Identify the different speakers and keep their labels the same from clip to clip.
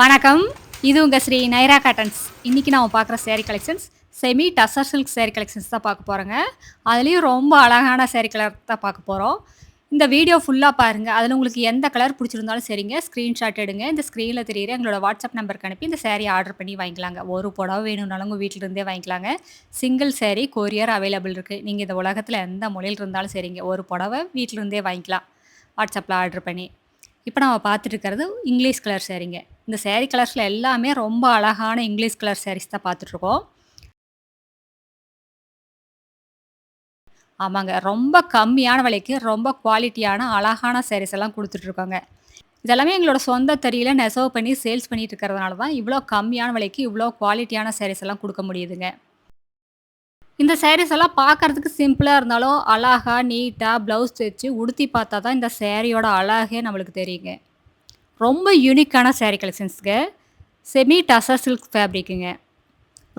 Speaker 1: வணக்கம். இது உங்கள் ஸ்ரீ நைரா காட்டன்ஸ். இன்றைக்கி நான் பார்க்குற sari collections semi tussar silk sari collections தான் பார்க்க போகிறோங்க அதுலேயும் ரொம்ப அழகான சேரீ கலர் தான் பார்க்க போகிறோம் இந்த வீடியோ ஃபுல்லாக பாருங்கள் அதில் உங்களுக்கு எந்த கலர் பிடிச்சிருந்தாலும் சரிங்க. ஸ்க்ரீன்ஷாட் எடுங்க. இந்த ஸ்க்ரீனில் தெரியுற எங்களோட வாட்ஸ்அப் நம்பருக்கு அனுப்பி இந்த சேரீ ஆர்டர் பண்ணி வாங்கிக்கலாங்க. ஒரு புடவை வேணும்னாலும் உங்கள் வீட்டிலிருந்தே வாங்கிக்கலாங்க. சிங்கிள் சேரீ கொரியர் அவைலபிள் இருக்குது நீங்கள் இந்த உலகத்தில் எந்த மொழியில் இருந்தாலும் சரிங்க. ஒரு புடவை வீட்டிலிருந்தே வாங்கிக்கலாம். வாட்ஸ்அப்பில் ஆர்டர் பண்ணி. இப்போ நம்ம பார்த்துட்டு இருக்கிறது இங்கிலீஷ் கலர் சேரீங்க இந்த சேரீ கலர்ஸில் எல்லாமே ரொம்ப அழகான இங்கிலீஷ் கலர் சாரீஸ் தான் பார்த்துட்ருக்கோம். ஆமாங்க. ரொம்ப கம்மியான விலைக்கு ரொம்ப குவாலிட்டியான அழகான சாரீஸ் எல்லாம் கொடுத்துட்ருக்கோங்க. இதெல்லாமே எங்களோட சொந்த தறியில் நெசவு பண்ணி சேல்ஸ் பண்ணிட்டு இருக்கிறதுனால தான் இவ்வளோ கம்மியான விலைக்கு இவ்வளோ குவாலிட்டியான சாரீஸ் எல்லாம் கொடுக்க முடியுதுங்க. இந்த சாரீஸ் எல்லாம் பார்க்கறதுக்கு சிம்பிளாக இருந்தாலும் அழகா நீட்டாக ப்ளவுஸ் தைச்சு உடுத்தி பார்த்தா தான் இந்த சேரீயோட அழகே நம்மளுக்கு தெரியுங்க. ரொம்ப யூனிக்கான சேரீ கலெக்ஷன்ஸுங்க செமி டசர் சில்க் ஃபேப்ரிக்குங்க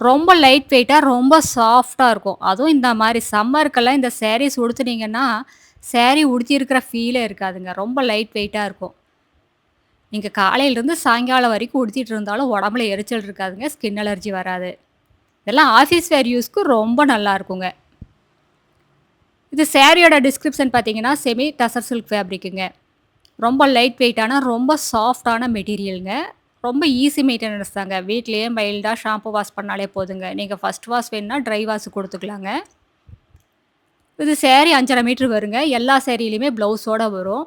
Speaker 1: ரொம்ப லைட் வெயிட்டாக ரொம்ப சாஃப்டாக இருக்கும். அதுவும் இந்த மாதிரி சம்மருக்கெல்லாம் இந்த சேரீஸ் உடுத்துனீங்கன்னா சேரீ உடுத்தியிருக்கிற ஃபீலே இருக்காதுங்க. ரொம்ப லைட் வெயிட்டாக இருக்கும். நீங்கள் காலையிலேருந்து சாயங்காலம் வரைக்கும் உடுத்திட்டு இருந்தாலும் உடம்புல எரிச்சல் இருக்காதுங்க. ஸ்கின் அலர்ஜி வராது. இதெல்லாம் ஆஃபீஸ் வேர் யூஸ்க்கு ரொம்ப நல்லா இருக்குங்க. இது சேரீயோட டிஸ்கிரிப்ஷன் பார்த்தீங்கன்னா செமி டசர் சில்க் ஃபேப்ரிக்குங்க ரொம்ப லைட் வெயிட்டான ரொம்ப சாஃப்டான மெட்டீரியலுங்க ரொம்ப ஈஸி மெயின்டெனன்ஸ் தாங்க. வீட்லேயே மைல்டாக ஷாம்பு வாஷ் பண்ணாலே போதுங்க. நீங்கள் ஃபஸ்ட் வாஷ் வேணுன்னா ட்ரை வாஷ் கொடுத்துக்கலாங்க. இது சேரீ அஞ்சரை மீட்ரு வருங்க. எல்லா சேரீலையுமே ப்ளவுஸோடு வரும்.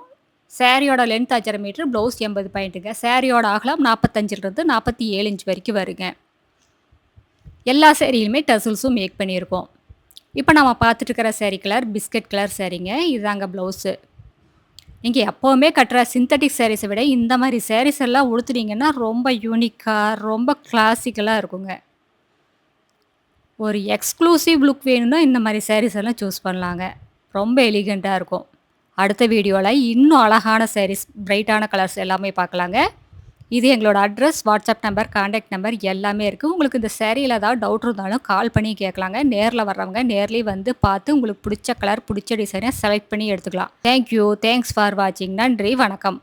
Speaker 1: சேரீயோட லென்த் அஞ்சரை மீட்ரு ப்ளவுஸ் எண்பது பாயிண்ட்டுங்க சேரீயோட அகலம் நாற்பத்தஞ்சிலிருந்து நாற்பத்தி ஏழு இன்ச் வரைக்கும் வருங்க. எல்லா சேரீலையுமே டசில்ஸும் மேக் பண்ணியிருக்கோம். இப்போ நம்ம பார்த்துட்டு இருக்கிற சேரீ கலர் பிஸ்கட் கலர் சேரீங்க இதுதாங்க ப்ளவுஸு நீங்கள் எப்போவுமே கட்டுற சிந்தட்டிக் சாரீஸை விட இந்த மாதிரி சாரீஸ் எல்லாம் உடுத்துனீங்கன்னா ரொம்ப யூனிக்காக ரொம்ப கிளாசிக்கலாக இருக்குங்க. ஒரு எக்ஸ்க்ளூசிவ் லுக் வேணும்னா இந்த மாதிரி சாரீஸ் எல்லாம் சூஸ் பண்ணலாங்க. ரொம்ப எலிகண்ட்டாக இருக்கும். அடுத்த வீடியோவில் இன்னும் அழகான சாரீஸ் பிரைட்டான கலர்ஸ் எல்லாமே பார்க்கலாங்க. இது எங்களோட address WhatsApp number contact number எல்லாமே இருக்குது உங்களுக்கு இந்த சேரீயில் ஏதாவது டவுட் இருந்தாலும் கால் பண்ணி கேட்கலாங்க. நேரில் வர்றவங்க நேர்லேயே வந்து பார்த்து உங்களுக்கு பிடிச்ச கலர் பிடிச்ச டிசைனை செலக்ட் பண்ணி எடுத்துக்கலாம். தேங்க்யூ தேங்க்ஸ் ஃபார் வாட்சிங் நன்றி. வணக்கம்.